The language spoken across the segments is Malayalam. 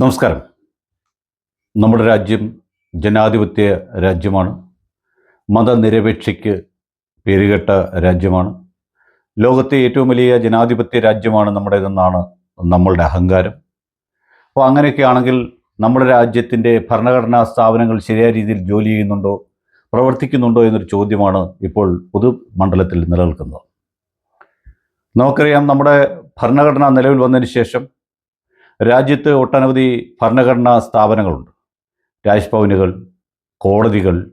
നമസ്കാരം. നമ്മുടെ രാജ്യം ജനാധിപത്യ രാജ്യമാണ്. മതനിരപേക്ഷയ്ക്ക് പേരുകെട്ട രാജ്യമാണ്. ലോകത്തെ ഏറ്റവും വലിയ ജനാധിപത്യ രാജ്യമാണ് നമ്മുടേതെന്നാണ് നമ്മളുടെ അഹങ്കാരം. അപ്പോൾ അങ്ങനെയൊക്കെയാണെങ്കിൽ നമ്മുടെ രാജ്യത്തിന്റെ ഭരണഘടനാ സ്ഥാപനങ്ങൾ ശരിയായ രീതിയിൽ ജോലി ചെയ്യുന്നുണ്ടോ പ്രവർത്തിക്കുന്നുണ്ടോ എന്നൊരു ചോദ്യമാണ് ഇപ്പോൾ പൊതുമണ്ഡലത്തിൽ നിലനിൽക്കുന്നത്. നമുക്കറിയാം നമ്മുടെ ഭരണഘടന നിലവിൽ വന്നതിന് ശേഷം രാജ്യത്ത് ഒട്ടനവധി ഭരണഘടനാ സ്ഥാപനങ്ങളുണ്ട്. രാജ്ഭവനുകൾ കോടതികൾ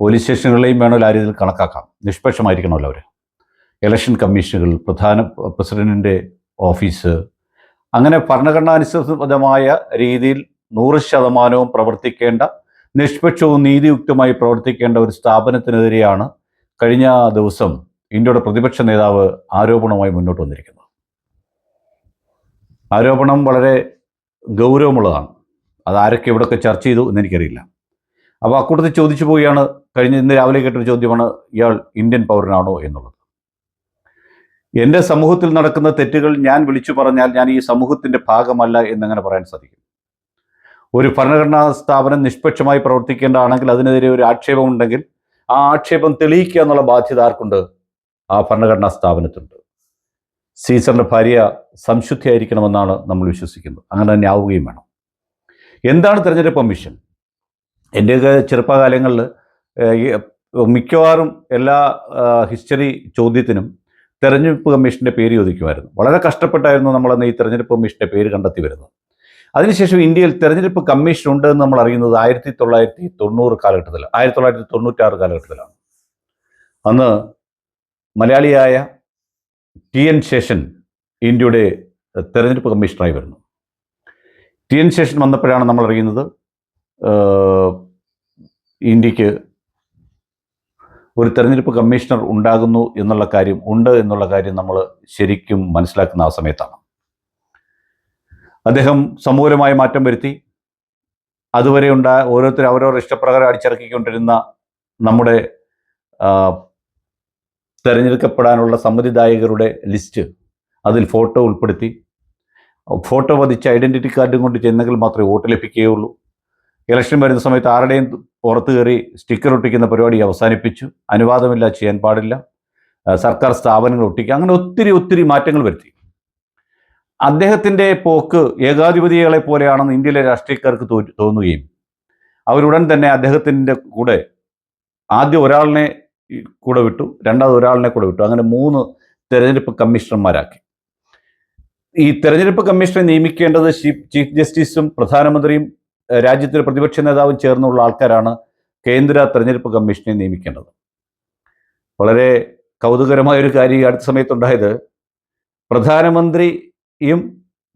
പോലീസ് സ്റ്റേഷനുകളെയും വേണമെങ്കിൽ ആ രീതിയിൽ കണക്കാക്കാം. നിഷ്പക്ഷമായിരിക്കണമല്ലോ അവർ ഇലക്ഷൻ കമ്മീഷനുകൾ പ്രധാന പ്രസിഡന്റിന്റെ ഓഫീസ് അങ്ങനെ ഭരണഘടനാനുസൃതമായ രീതിയിൽ നൂറ് ശതമാനവും പ്രവർത്തിക്കേണ്ട നിഷ്പക്ഷവും നീതിയുക്തമായി പ്രവർത്തിക്കേണ്ട ഒരു സ്ഥാപനത്തിനെതിരെയാണ് കഴിഞ്ഞ ദിവസം ഇന്ത്യയുടെ പ്രതിപക്ഷ നേതാവ് ആരോപണവുമായി മുന്നോട്ട് വന്നിരിക്കുന്നത്. ആരോപണം വളരെ ഗൗരവമുള്ളതാണ്. അത് ആരൊക്കെ ഇവിടെയൊക്കെ ചർച്ച ചെയ്തു എന്നെനിക്കറിയില്ല അപ്പോൾ അക്കൂട്ടത്തിൽ ചോദിച്ചു പോവുകയാണ്. കഴിഞ്ഞ ഇന്ന് രാവിലെ കേട്ടൊരു ചോദ്യമാണ് ഇയാൾ ഇന്ത്യൻ പൗരനാണോ എന്നുള്ളത്? എന്റെ സമൂഹത്തിൽ നടക്കുന്ന തെറ്റുകൾ ഞാൻ വിളിച്ചു പറഞ്ഞാൽ ഞാൻ ഈ സമൂഹത്തിന്റെ ഭാഗമല്ല എന്നങ്ങനെ പറയാൻ സാധിക്കും. ഒരു ഭരണഘടനാ സ്ഥാപനം നിഷ്പക്ഷമായി പ്രവർത്തിക്കേണ്ടതാണെങ്കിൽ അതിനെതിരെ ഒരു ആക്ഷേപം ഉണ്ടെങ്കിൽ ആ ആക്ഷേപം തെളിയിക്കുക എന്നുള്ള ബാധ്യത ആർക്കുണ്ട്? ആ ഭരണഘടനാ സ്ഥാപനത്തിനുണ്ട്. സീസറിന്റെ ഭാര്യ സംശുദ്ധിയായിരിക്കണമെന്നാണ് നമ്മൾ വിശ്വസിക്കുന്നത്. അങ്ങനെ തന്നെ ആവുകയും വേണം. എന്താണ് തിരഞ്ഞെടുപ്പ് കമ്മീഷൻ? എന്റെയൊക്കെ ചെറുപ്പകാലങ്ങളിൽ മിക്കവാറും എല്ലാ ഹിസ്റ്ററി ചോദ്യത്തിനും തെരഞ്ഞെടുപ്പ് കമ്മീഷന്റെ പേര് ചോദിക്കുമായിരുന്നു. വളരെ കഷ്ടപ്പെട്ടായിരുന്നു നമ്മളന്ന് ഈ തെരഞ്ഞെടുപ്പ് കമ്മീഷന്റെ പേര് കണ്ടെത്തി വരുന്നത്. അതിനുശേഷം ഇന്ത്യയിൽ തെരഞ്ഞെടുപ്പ് കമ്മീഷൻ ഉണ്ടെന്ന് നമ്മൾ അറിയുന്നത് ആയിരത്തി തൊള്ളായിരത്തി തൊണ്ണൂറ് കാലഘട്ടത്തിൽ ആയിരത്തി തൊള്ളായിരത്തി തൊണ്ണൂറ്റാറ് കാലഘട്ടത്തിലാണ്. അന്ന് മലയാളിയായ ടി എൻ ശേഷൻ ഇന്ത്യയുടെ തെരഞ്ഞെടുപ്പ് കമ്മീഷണറായി വരുന്നു. ടി എൻ ശേഷൻ വന്നപ്പോഴാണ് നമ്മൾ അറിയുന്നത് ഇന്ത്യയ്ക്ക് ഒരു തെരഞ്ഞെടുപ്പ് കമ്മീഷണർ ഉണ്ടാകുന്നു എന്നുള്ള കാര്യം ഉണ്ട് എന്നുള്ള കാര്യം നമ്മൾ ശരിക്കും മനസ്സിലാക്കുന്ന ആ സമയത്താണ്. അദ്ദേഹം സമൂലമായ മാറ്റം വരുത്തി. അതുവരെ ഉണ്ടായ ഓരോരുത്തർ അവരവരുടെ ഇഷ്ടപ്രകാരം അടിച്ചിറക്കിക്കൊണ്ടിരുന്ന നമ്മുടെ തെരഞ്ഞെടുക്കപ്പെടാനുള്ള സമ്മതിദായകരുടെ ലിസ്റ്റ് അതിൽ ഫോട്ടോ ഉൾപ്പെടുത്തി. ഫോട്ടോ പതിച്ച ഐഡന്റിറ്റി കാർഡും കൊണ്ട് ചെന്നെങ്കിൽ മാത്രമേ വോട്ട് ലഭിക്കുകയുള്ളൂ. ഇലക്ഷൻ വരുന്ന സമയത്ത് ആരുടെയും പുറത്ത് കയറി സ്റ്റിക്കർ ഒട്ടിക്കുന്ന പരിപാടി അവസാനിപ്പിച്ചു. അനുവാദമില്ല ചെയ്യാൻ പാടില്ല. സർക്കാർ സ്ഥാപനങ്ങൾ ഒട്ടിക്കുക അങ്ങനെ ഒത്തിരി ഒത്തിരി മാറ്റങ്ങൾ വരുത്തി. അദ്ദേഹത്തിന്റെ പോക്ക് ഏകാധിപതികളെ പോലെയാണെന്ന് ഇന്ത്യയിലെ രാഷ്ട്രീയക്കാർക്ക് തോന്നുകയും. അവരുടൻ തന്നെ അദ്ദേഹത്തിന്റെ കൂടെ ആദ്യം ഒരാളിനെ കൂടെ വിട്ടു. രണ്ടാമത് ഒരാളിനെ കൂടെ വിട്ടു. അങ്ങനെ മൂന്ന് തെരഞ്ഞെടുപ്പ് കമ്മീഷണർമാരാക്കി. ഈ തെരഞ്ഞെടുപ്പ് കമ്മീഷനെ നിയമിക്കേണ്ടത് ചീഫ് ജസ്റ്റിസും പ്രധാനമന്ത്രിയും രാജ്യത്തിലെ പ്രതിപക്ഷ നേതാവും ചേർന്നുള്ള ആൾക്കാരാണ് കേന്ദ്ര തെരഞ്ഞെടുപ്പ് കമ്മീഷനെ നിയമിക്കേണ്ടത്. വളരെ കൗതുകരമായ ഒരു കാര്യം അടുത്ത സമയത്തുണ്ടായത്. പ്രധാനമന്ത്രിയും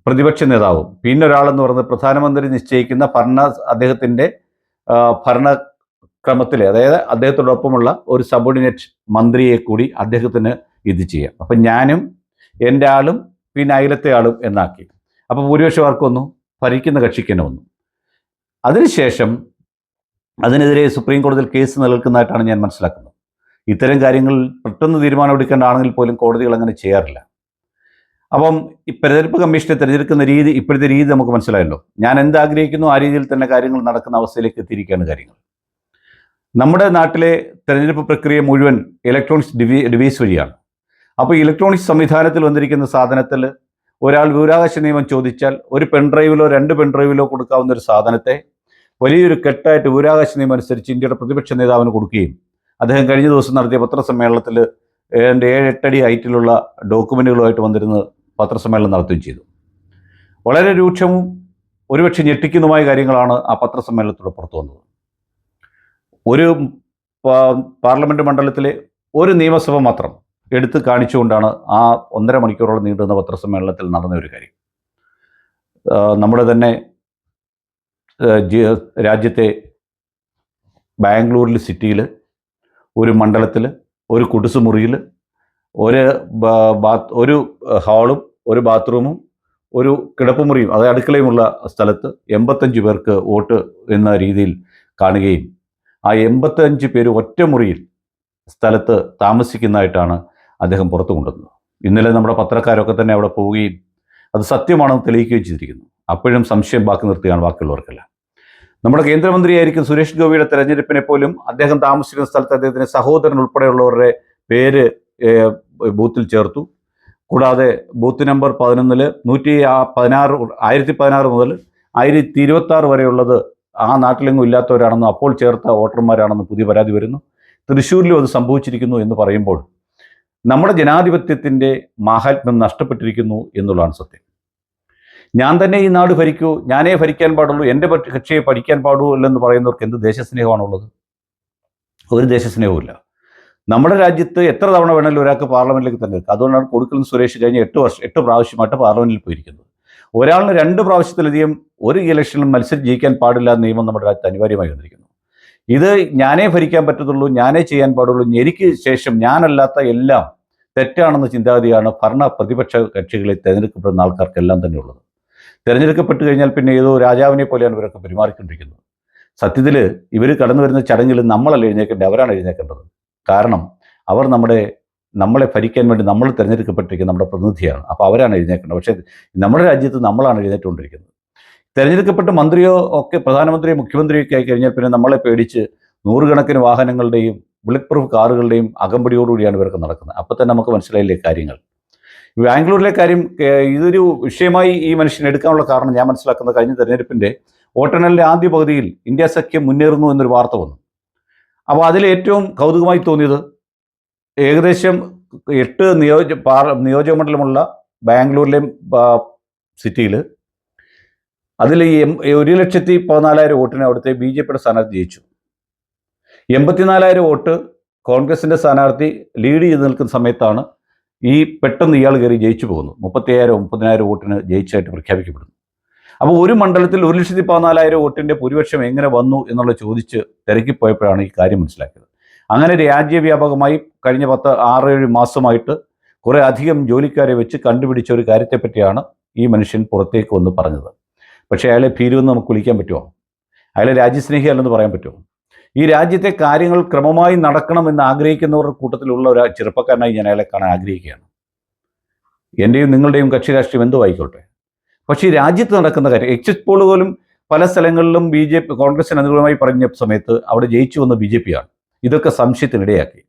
പ്രതിപക്ഷ നേതാവും പിന്നെ ഒരാളെന്ന് പ്രധാനമന്ത്രി നിശ്ചയിക്കുന്ന ഭരണ അദ്ദേഹത്തിന്റെ ആ, ഭരണക്രമത്തിലെ അതായത് അദ്ദേഹത്തോടൊപ്പമുള്ള ഒരു സബോർഡിനേറ്റ് മന്ത്രിയെ കൂടി അദ്ദേഹത്തിന് ഇത് ചെയ്യാം. അപ്പം ഞാനും എന്റെ ആളും പിന്നെ അയലത്തെ ആളും എന്നാക്കി. അപ്പോൾ ഭൂരിപക്ഷം ആർക്കും വന്നു? ഭരിക്കുന്ന കക്ഷിക്ക് തന്നെ വന്നു. അതിനുശേഷം അതിനെതിരെ സുപ്രീം കോടതിയിൽ കേസ് നിലനിൽക്കുന്നതായിട്ടാണ് ഞാൻ മനസ്സിലാക്കുന്നത്. ഇത്തരം കാര്യങ്ങൾ പെട്ടെന്ന് തീരുമാനമെടുക്കേണ്ടതാണെങ്കിൽ പോലും കോടതികൾ അങ്ങനെ ചെയ്യാറില്ല. അപ്പം ഈ കമ്മീഷനെ തിരഞ്ഞെടുക്കുന്ന രീതി ഇപ്പോഴത്തെ രീതി നമുക്ക് മനസ്സിലായല്ലോ. ഞാൻ എന്താഗ്രഹിക്കുന്നു? ആ രീതിയിൽ തന്നെ കാര്യങ്ങൾ നടക്കുന്ന അവസ്ഥയിലേക്ക് എത്തിയിരിക്കുകയാണ് കാര്യങ്ങൾ. നമ്മുടെ നാട്ടിലെ തെരഞ്ഞെടുപ്പ് പ്രക്രിയ മുഴുവൻ ഇലക്ട്രോണിക്സ് ഡിവി ഡിവൈസ് വഴിയാണ്. അപ്പോൾ ഇലക്ട്രോണിക്സ് സംവിധാനത്തിൽ വന്നിരിക്കുന്ന സാധനത്തിൽ ഒരാൾ വിവരാകാശ നിയമം ചോദിച്ചാൽ ഒരു പെൺഡ്രൈവിലോ രണ്ട് പെൺഡ്രൈവിലോ കൊടുക്കാവുന്ന ഒരു സാധനത്തെ വലിയൊരു കെട്ടായിട്ട് വിവരാകാശ നിയമം അനുസരിച്ച് ഇന്ത്യയുടെ പ്രതിപക്ഷ നേതാവിന് കൊടുക്കുകയും അദ്ദേഹം കഴിഞ്ഞ ദിവസം നടത്തിയ പത്രസമ്മേളനത്തിൽ ഏതാണ്ട് ഏഴ് എട്ടടി ഹൈറ്റിലുള്ള ഡോക്യുമെന്റുകളുമായിട്ട് വന്നിരുന്ന് പത്രസമ്മേളനം നടത്തുകയും ചെയ്തു. വളരെ രൂക്ഷവും ഒരുപക്ഷെ ഞെട്ടിക്കുന്നതുമായ കാര്യങ്ങളാണ് ആ പത്രസമ്മേളനത്തിലൂടെ പുറത്തു വന്നത്. ഒരു പാർലമെന്റ് മണ്ഡലത്തിലെ ഒരു നിയമസഭ മാത്രം എടുത്തു കാണിച്ചുകൊണ്ടാണ് ആ ഒന്നര മണിക്കൂറോളം നീണ്ടുന്ന പത്രസമ്മേളനത്തിൽ നടന്ന ഒരു കാര്യം. നമ്മുടെ തന്നെ രാജ്യത്തെ ബാംഗ്ലൂരിൽ സിറ്റിയിൽ ഒരു മണ്ഡലത്തിൽ ഒരു കുടിസുമുറിയിൽ ഒരു ബാത്ത് ഒരു ഹാളും ഒരു ബാത്റൂമും ഒരു കിടപ്പുമുറിയും അതായത് അടുക്കളയുമുള്ള സ്ഥലത്ത് എൺപത്തഞ്ച് പേർക്ക് വോട്ട് എന്ന രീതിയിൽ കാണുകയും ആ എൺപത്തഞ്ച് പേര് ഒറ്റമുറിയിൽ സ്ഥലത്ത് താമസിക്കുന്നതായിട്ടാണ് അദ്ദേഹം പുറത്തു കൊണ്ടുവന്നത്. ഇന്നലെ നമ്മുടെ പത്രക്കാരൊക്കെ തന്നെ അവിടെ പോവുകയും അത് സത്യമാണെന്ന് തെളിയിക്കുകയും ചെയ്തിരിക്കുന്നു. അപ്പോഴും സംശയം ബാക്കി നിർത്തുകയാണ് ബാക്കിയുള്ളവർക്കല്ല. നമ്മുടെ കേന്ദ്രമന്ത്രിയായിരിക്കും സുരേഷ് ഗോപിയുടെ തെരഞ്ഞെടുപ്പിനെ പോലും അദ്ദേഹം താമസിക്കുന്ന സ്ഥലത്ത് അദ്ദേഹത്തിന്റെ സഹോദരൻ ഉൾപ്പെടെയുള്ളവരുടെ പേര് ബൂത്തിൽ ചേർത്തു. കൂടാതെ ബൂത്ത് നമ്പർ പതിനൊന്നിൽ നൂറ്റി പതിനാറ് ആയിരത്തി പതിനാറ് മുതൽ ആയിരത്തി ഇരുപത്തി വരെയുള്ളത് ആ നാട്ടിലെങ്ങും ഇല്ലാത്തവരാണെന്നും അപ്പോൾ ചേർത്ത വോട്ടർമാരാണെന്നും പുതിയ പരാതി വരുന്നു. തൃശ്ശൂരിലും അത് സംഭവിച്ചിരിക്കുന്നു എന്ന് പറയുമ്പോൾ നമ്മുടെ ജനാധിപത്യത്തിന്റെ മാഹാത്മ്യം നഷ്ടപ്പെട്ടിരിക്കുന്നു എന്നുള്ളതാണ് സത്യം. ഞാൻ തന്നെ ഈ നാട് ഭരിക്കൂ ഞാനേ ഭരിക്കാൻ പാടുള്ളൂ എന്റെ കക്ഷിയെ പഠിക്കാൻ പാടുള്ളൂ എന്ന് പറയുന്നവർക്ക് എന്ത് ദേശസ്നേഹമാണുള്ളത്? ഒരു ദേശസ്നേഹവുമില്ല. നമ്മുടെ രാജ്യത്ത് എത്ര തവണ വേണമെങ്കിലും ഒരാൾക്ക് പാർലമെന്റിലേക്ക് തന്നെ അതുകൊണ്ടാണ് കൊടുക്കലും സുരേഷ് കഴിഞ്ഞ എട്ട് വർഷം എട്ട് പ്രാവശ്യമായിട്ട് പാർലമെന്റിൽ പോയിരിക്കുന്നത്. ഒരാളിന് രണ്ട് പ്രാവശ്യത്തിലധികം ഒരു ഇലക്ഷനിലും മത്സരം ജയിക്കാൻ പാടില്ല എന്ന നിയമം നമ്മുടെ രാജ്യത്ത് അനിവാര്യമായി വന്നിരിക്കുന്നു. ഇത് ഞാനേ ഭരിക്കാൻ പറ്റത്തുള്ളൂ ഞാനേ ചെയ്യാൻ പാടുള്ളൂ എനിക്ക് ശേഷം ഞാനല്ലാത്ത എല്ലാം തെറ്റാണെന്ന ചിന്താഗതിയാണ് ഭരണ പ്രതിപക്ഷ കക്ഷികളിൽ തിരഞ്ഞെടുക്കപ്പെടുന്ന ആൾക്കാർക്കെല്ലാം തന്നെ ഉള്ളത്. തിരഞ്ഞെടുക്കപ്പെട്ട് കഴിഞ്ഞാൽ പിന്നെ ഏതോ രാജാവിനെ പോലെയാണ് ഇവരൊക്കെ പെരുമാറിക്കൊണ്ടിരിക്കുന്നത്. സത്യത്തിൽ ഇവർ കടന്നു വരുന്ന ചടങ്ങിൽ നമ്മളല്ല എഴുന്നേക്കേണ്ടത് അവരാണ് എഴുന്നേക്കേണ്ടത്. കാരണം അവർ നമ്മുടെ നമ്മളെ ഭരിക്കാൻ വേണ്ടി നമ്മൾ തിരഞ്ഞെടുക്കപ്പെട്ടിരിക്കുന്ന നമ്മുടെ പ്രതിനിധിയാണ്. അപ്പോൾ അവരാണ് എഴുന്നേക്കേണ്ടത് പക്ഷേ നമ്മുടെ രാജ്യത്ത് നമ്മളാണ് എഴുന്നേറ്റുകൊണ്ടിരിക്കുന്നത്. തിരഞ്ഞെടുക്കപ്പെട്ട മന്ത്രിയോ ഒക്കെ പ്രധാനമന്ത്രിയോ മുഖ്യമന്ത്രിയോ ഒക്കെ ആയി കഴിഞ്ഞാൽ പിന്നെ നമ്മളെ പേടിച്ച് നൂറുകണക്കിന് വാഹനങ്ങളുടെയും ബുള്ളറ്റ് പ്രൂഫ് കാറുകളുടെയും അകമ്പടിയോടുകൂടിയാണ് ഇവരൊക്കെ നടക്കുന്നത്. അപ്പോൾ തന്നെ നമുക്ക് മനസ്സിലായില്ലേ കാര്യങ്ങൾ? ബാംഗ്ലൂരിലെ കാര്യം ഇതൊരു വിഷയമായി ഈ മനുഷ്യൻ എടുക്കാനുള്ള കാരണം ഞാൻ മനസ്സിലാക്കുന്ന കഴിഞ്ഞ തെരഞ്ഞെടുപ്പിന്റെ വോട്ടെണ്ണലിന്റെ ആദ്യ പകുതിയിൽ ഇന്ത്യ സഖ്യം മുന്നേറുന്നു എന്നൊരു വാർത്ത വന്നു. അപ്പോൾ അതിൽ ഏറ്റവും കൗതുകമായി തോന്നിയത് ഏകദേശം എട്ട് നിയോജ പാർ നിയോജകമണ്ഡലമുള്ള ബാംഗ്ലൂരിലെയും സിറ്റിയിൽ അതിൽ ഒരു ലക്ഷത്തി പതിനാലായിരം വോട്ടിന് അവിടുത്തെ ബി ജെ പിയുടെ സ്ഥാനാർത്ഥി ജയിച്ചു. എൺപത്തിനാലായിരം വോട്ട് കോൺഗ്രസിന്റെ സ്ഥാനാർത്ഥി ലീഡ് ചെയ്ത് നിൽക്കുന്ന സമയത്താണ് ഈ പെട്ടെന്ന് ഇയാൾ കയറി ജയിച്ചു പോകുന്നു മുപ്പത്തിയായിരം മുപ്പതിനായിരം വോട്ടിന് ജയിച്ചായിട്ട് പ്രഖ്യാപിക്കപ്പെടുന്നു. അപ്പോൾ ഒരു മണ്ഡലത്തിൽ ഒരു ലക്ഷത്തി പതിനാലായിരം വോട്ടിന്റെ ഭൂരിപക്ഷം എങ്ങനെ വന്നു എന്നുള്ള ചോദിച്ച് തിരക്കിപ്പോയപ്പോഴാണ് ഈ കാര്യം മനസ്സിലാക്കിയത്. അങ്ങനെ രാജ്യവ്യാപകമായി കഴിഞ്ഞ പത്ത് ആറ് ഏഴ് മാസമായിട്ട് കുറേ അധികം ജോലിക്കാരെ വെച്ച് കണ്ടുപിടിച്ച ഒരു കാര്യത്തെപ്പറ്റിയാണ് ഈ മനുഷ്യൻ പുറത്തേക്ക് വന്ന് പറഞ്ഞത്. പക്ഷേ അയാളെ ഭീരു എന്ന് നമുക്ക് വിളിക്കാൻ പറ്റുമോ? അയാളെ രാജ്യസ്നേഹി അല്ലെന്ന് പറയാൻ പറ്റുമോ? ഈ രാജ്യത്തെ കാര്യങ്ങൾ ക്രമമായി നടക്കണമെന്ന് ആഗ്രഹിക്കുന്നവരുടെ കൂട്ടത്തിലുള്ള ഒരു ചെറുപ്പക്കാരനായി ഞാൻ അയാളെ കാണാൻ ആഗ്രഹിക്കുകയാണ്. എന്റെയും നിങ്ങളുടെയും കക്ഷി രാഷ്ട്രീയം എന്തോ ആയിക്കോട്ടെ. പക്ഷേ ഈ രാജ്യത്ത് നടക്കുന്ന കാര്യം എക്സിറ്റ് പോൾ പോലും പല സ്ഥലങ്ങളിലും ബി ജെ പി കോൺഗ്രസിന് അനുകൂലമായി പറഞ്ഞ സമയത്ത് അവിടെ ജയിച്ചു വന്ന ബി ജെ പി ആണ്. ഇതൊക്കെ സംശയത്തിനിടയാക്കി.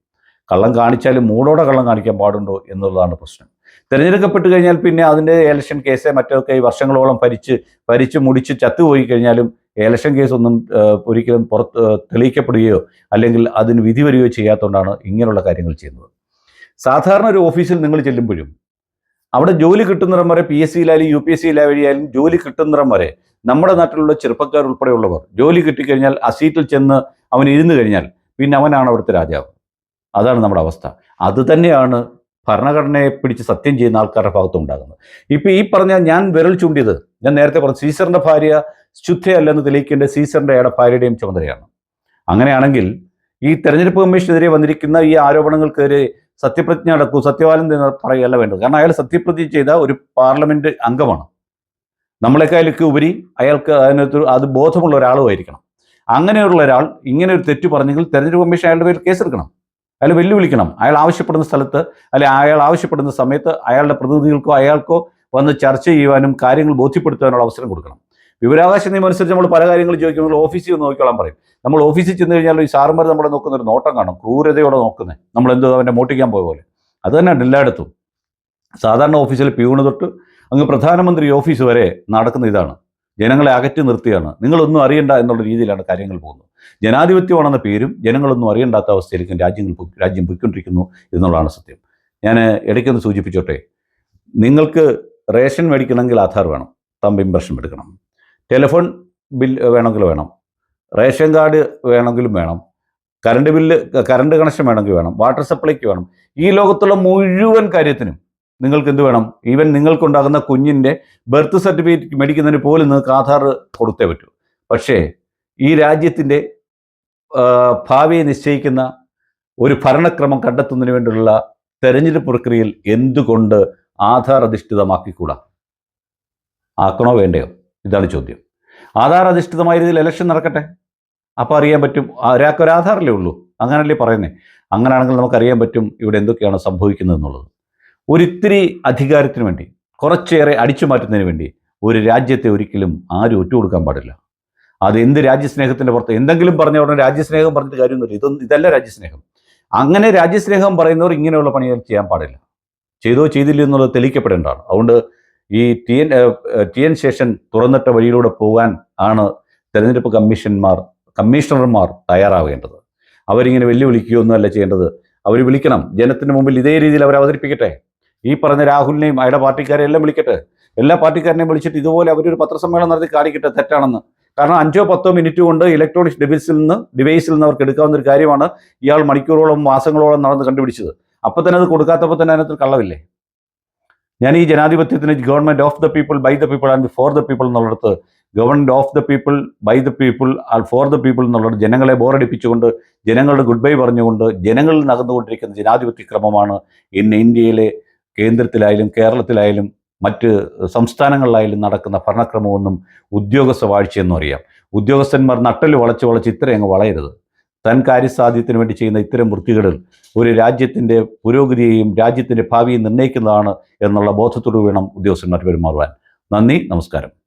കള്ളം കാണിച്ചാലും മൂടോടെ കള്ളം കാണിക്കാൻ പാടുണ്ടോ എന്നുള്ളതാണ് പ്രശ്നം. തിരഞ്ഞെടുക്കപ്പെട്ട് കഴിഞ്ഞാൽ പിന്നെ അതിന്റെ ഇലക്ഷൻ കേസ് മറ്റൊക്കെ വർഷങ്ങളോളം ഭരിച്ച് ഭരിച്ച് മുടിച്ച് ചത്തുപോയി കഴിഞ്ഞാലും ഇലക്ഷൻ കേസൊന്നും ഒരിക്കലും പുറത്ത് തെളിയിക്കപ്പെടുകയോ അല്ലെങ്കിൽ അതിന് വിധി വരികയോ ചെയ്യാത്തതുകൊണ്ടാണ് ഇങ്ങനെയുള്ള കാര്യങ്ങൾ ചെയ്യുന്നത്. സാധാരണ ഒരു ഓഫീസിൽ നിങ്ങൾ ചെല്ലുമ്പോഴും അവിടെ ജോലി കിട്ടുന്നിടം വരെ പി എസ് സിയിലായാലും യു പി എസ് സിയിലായാലും ജോലി കിട്ടുന്നിടം വരെ നമ്മുടെ നാട്ടിലുള്ള ചെറുപ്പക്കാർ ഉൾപ്പെടെയുള്ളവർ ജോലി കിട്ടിക്കഴിഞ്ഞാൽ ആ സീറ്റിൽ ചെന്ന് അവൻ ഇരുന്ന് കഴിഞ്ഞാൽ പിന്നെ അവനാണ് അവിടുത്തെ രാജാവ്. അതാണ് നമ്മുടെ അവസ്ഥ. അത് തന്നെയാണ് ഭരണഘടനയെ പിടിച്ച് സത്യം ചെയ്യുന്ന ആൾക്കാരുടെ ഭാഗത്തും ഉണ്ടാകുന്നത്. ഇപ്പൊ ഈ പറഞ്ഞ ഞാൻ വിരൽ ചൂണ്ടിയത് ഞാൻ നേരത്തെ പറഞ്ഞു സീസറിന്റെ ഭാര്യ ശുദ്ധയല്ലെന്ന് തെളിയിക്കേണ്ട സീസറിന്റെ അയാളുടെ ഭാര്യയുടെയും ചുമതലയാണ്. അങ്ങനെയാണെങ്കിൽ ഈ തെരഞ്ഞെടുപ്പ് കമ്മീഷനെതിരെ വന്നിരിക്കുന്ന ഈ ആരോപണങ്ങൾക്കെതിരെ സത്യപ്രതിജ്ഞ നടക്കൂ സത്യവാലം എന്ന് പറയുകയല്ല വേണ്ടത്. കാരണം അയാൾ സത്യപ്രതിജ്ഞ ചെയ്ത ഒരു പാർലമെന്റ് അംഗമാണ്. നമ്മളെക്കാളൊക്കെ ഉപരി അയാൾക്ക് അതിനകത്ത് അത് ബോധമുള്ള ഒരാളുമായിരിക്കണം. അങ്ങനെയുള്ള ഒരാൾ ഇങ്ങനെ ഒരു തെറ്റ് പറഞ്ഞെങ്കിൽ തെരഞ്ഞെടുപ്പ് കമ്മീഷൻ അയാളുടെ പേരിൽ കേസെടുക്കണം. അയാൾ വെല്ലുവിളിക്കണം. അയാൾ ആവശ്യപ്പെടുന്ന സ്ഥലത്ത് അല്ലെ അയാൾ ആവശ്യപ്പെടുന്ന സമയത്ത് അയാളുടെ പ്രതിനിധികൾക്കോ അയാൾക്കോ വന്ന് ചർച്ച ചെയ്യുവാനും കാര്യങ്ങൾ ബോധ്യപ്പെടുത്താനുള്ള അവസരം കൊടുക്കണം. വിവരാവകാശ നിയമം അനുസരിച്ച് നമ്മൾ പല കാര്യങ്ങൾ ചോദിക്കുമ്പോൾ ഓഫീസിൽ ഒന്ന് നോക്കിക്കോളാൻ പറയും. നമ്മൾ ഓഫീസിൽ ചെന്ന് കഴിഞ്ഞാൽ ഈ സാറുമാർ നമ്മളെ നോക്കുന്ന ഒരു നോട്ടം കാണും. ക്രൂരതയോടെ നോക്കുന്നത് നമ്മൾ എന്തോ അവന്റെ മോട്ടിക്കാൻ പോയ പോലെ. അത് തന്നെയാണ് എല്ലായിടത്തും. സാധാരണ ഓഫീസിൽ പ്യൂണ് തൊട്ട് അങ്ങ് പ്രധാനമന്ത്രി ഓഫീസ് വരെ നടക്കുന്ന ഇതാണ്. ജനങ്ങളെ അകറ്റി നിർത്തിയാണ് നിങ്ങളൊന്നും അറിയണ്ട എന്നുള്ള രീതിയിലാണ് കാര്യങ്ങൾ പോകുന്നത്. ജനാധിപത്യമാണെന്ന പേരും ജനങ്ങളൊന്നും അറിയണ്ടാത്ത അവസ്ഥയിലേക്കും രാജ്യങ്ങൾ രാജ്യം പോയിക്കൊണ്ടിരിക്കുന്നു എന്നുള്ളതാണ് സത്യം. ഞാൻ ഇടയ്ക്കൊന്ന് സൂചിപ്പിച്ചോട്ടെ. നിങ്ങൾക്ക് റേഷൻ മേടിക്കണമെങ്കിൽ ആധാർ വേണം. തമ്പ് ഇംപ്രഷൻ എടുക്കണം. ടെലിഫോൺ ബിൽ വേണമെങ്കിൽ വേണം. റേഷൻ കാർഡ് വേണമെങ്കിലും വേണം. കറണ്ട് ബില്ല് കറണ്ട് കണക്ഷൻ വേണമെങ്കിൽ വേണം. വാട്ടർ സപ്ലൈക്ക് വേണം. ഈ ലോകത്തുള്ള മുഴുവൻ കാര്യത്തിനും നിങ്ങൾക്ക് എന്ത് വേണം? ഈവൻ നിങ്ങൾക്കുണ്ടാകുന്ന കുഞ്ഞിന്റെ ബർത്ത് സർട്ടിഫിക്കറ്റ് മേടിക്കുന്നതിന് പോലും നിങ്ങൾക്ക് ആധാർ കൊടുത്തേ പറ്റൂ. പക്ഷേ ഈ രാജ്യത്തിന്റെ ഭാവിയെ നിശ്ചയിക്കുന്ന ഒരു ഭരണക്രമം കണ്ടെത്തുന്നതിന് വേണ്ടിയുള്ള തെരഞ്ഞെടുപ്പ് പ്രക്രിയയിൽ എന്തുകൊണ്ട് ആധാർ അധിഷ്ഠിതമാക്കിക്കൂടാ? ആക്കണോ വേണ്ടയോ? ഇതാണ് ചോദ്യം. ആധാർ അധിഷ്ഠിതമായ രീതിയിൽ ഇലക്ഷൻ നടക്കട്ടെ? അപ്പോൾ അറിയാൻ പറ്റും ഒരാൾക്ക് ഒരു ആധാറല്ലേ ഉള്ളൂ. അങ്ങനല്ലേ പറയുന്നേ? അങ്ങനെയാണെങ്കിൽ നമുക്കറിയാൻ പറ്റും ഇവിടെ എന്തൊക്കെയാണ് സംഭവിക്കുന്നത് എന്നുള്ളത് ഒരിത്തിരി അധികാരത്തിന് വേണ്ടി കുറച്ചേറെ അടിച്ചു മാറ്റുന്നതിന് വേണ്ടി ഒരു രാജ്യത്തെ ഒരിക്കലും ആരും ഒറ്റുകൊടുക്കാൻ പാടില്ല. അത് എന്ത് രാജ്യസ്നേഹത്തിന്റെ പുറത്ത് എന്തെങ്കിലും പറഞ്ഞ ഉടനെ രാജ്യസ്നേഹം പറഞ്ഞിട്ട് കാര്യമൊന്നുമില്ല. ഇതൊന്നും ഇതല്ല രാജ്യസ്നേഹം. അങ്ങനെ രാജ്യസ്നേഹം പറയുന്നവർ ഇങ്ങനെയുള്ള പണികൾ ചെയ്യാൻ പാടില്ല. ചെയ്തോ ചെയ്തില്ല എന്നുള്ളത് തെളിയിക്കപ്പെടേണ്ടതാണ്. അതുകൊണ്ട് ഈ T N T N Seshan തുറന്നിട്ട വഴിയിലൂടെ പോകാൻ ആണ് തെരഞ്ഞെടുപ്പ് കമ്മീഷന്മാർ കമ്മീഷണർമാർ തയ്യാറാവേണ്ടത്. അവരിങ്ങനെ വെല്ലുവിളിക്കുകയൊന്നുമല്ല ചെയ്യേണ്ടത്. അവർ വിളിക്കണം. ജനത്തിന് മുമ്പിൽ ഇതേ രീതിയിൽ അവർ അവതരിപ്പിക്കട്ടെ ഈ പറഞ്ഞ രാഹുലിനെയും അയാളുടെ പാർട്ടിക്കാരെ എല്ലാം വിളിക്കട്ടെ. എല്ലാ പാർട്ടിക്കാരനെയും വിളിച്ചിട്ട് ഇതുപോലെ അവരൊരു പത്രസമ്മേളനം നടത്തി കാണിക്കട്ടെ തെറ്റാണെന്ന്. കാരണം അഞ്ചോ പത്തോ മിനിറ്റ് കൊണ്ട് ഇലക്ട്രോണിക് ഡിവൈസിൽ നിന്ന് ഡിവൈസിൽ നിന്ന് അവർക്ക് എടുക്കാവുന്ന ഒരു കാര്യമാണ് ഇയാൾ മണിക്കൂറോളം മാസങ്ങളോളം നടന്ന് കണ്ടുപിടിച്ചത്. അപ്പോൾ തന്നെ അത് കൊടുക്കാത്തപ്പോൾ തന്നെ അതിനകത്ത് കള്ളവില്ലേ ഞാൻ ഈ ജനാധിപത്യത്തിന് government of the people by the people and for the people എന്നുള്ളിടത്ത് government of the people by the people and for the people എന്നുള്ളത് ജനങ്ങളെ ബോറടിപ്പിച്ചുകൊണ്ട് ജനങ്ങളുടെ ഗുഡ് ബൈ പറഞ്ഞുകൊണ്ട് ജനങ്ങളിൽ നടന്നുകൊണ്ടിരിക്കുന്ന ജനാധിപത്യ ക്രമമാണ് ഇന്ന് ഇന്ത്യയിലെ കേന്ദ്രത്തിലായാലും കേരളത്തിലായാലും മറ്റ് സംസ്ഥാനങ്ങളിലായാലും നടക്കുന്ന ഭരണക്രമമൊന്നും ഉദ്യോഗസ്ഥ വാഴ്ചയെന്നും അറിയാം. ഉദ്യോഗസ്ഥന്മാർ നട്ടൽ വളച്ച് വളച്ച് ഇത്രയും അങ്ങ് വളയരുത്. തൻ കാര്യസാധ്യത്തിന് വേണ്ടി ചെയ്യുന്ന ഇത്തരം വൃത്തികേടുകൾ ഒരു രാജ്യത്തിന്റെ പുരോഗതിയെയും രാജ്യത്തിന്റെ ഭാവിയും നിർണയിക്കുന്നതാണ് എന്നുള്ള ബോധത്തോടു വേണം ഉദ്യോഗസ്ഥന്മാർ പെരുമാറുവാൻ. നന്ദി നമസ്കാരം.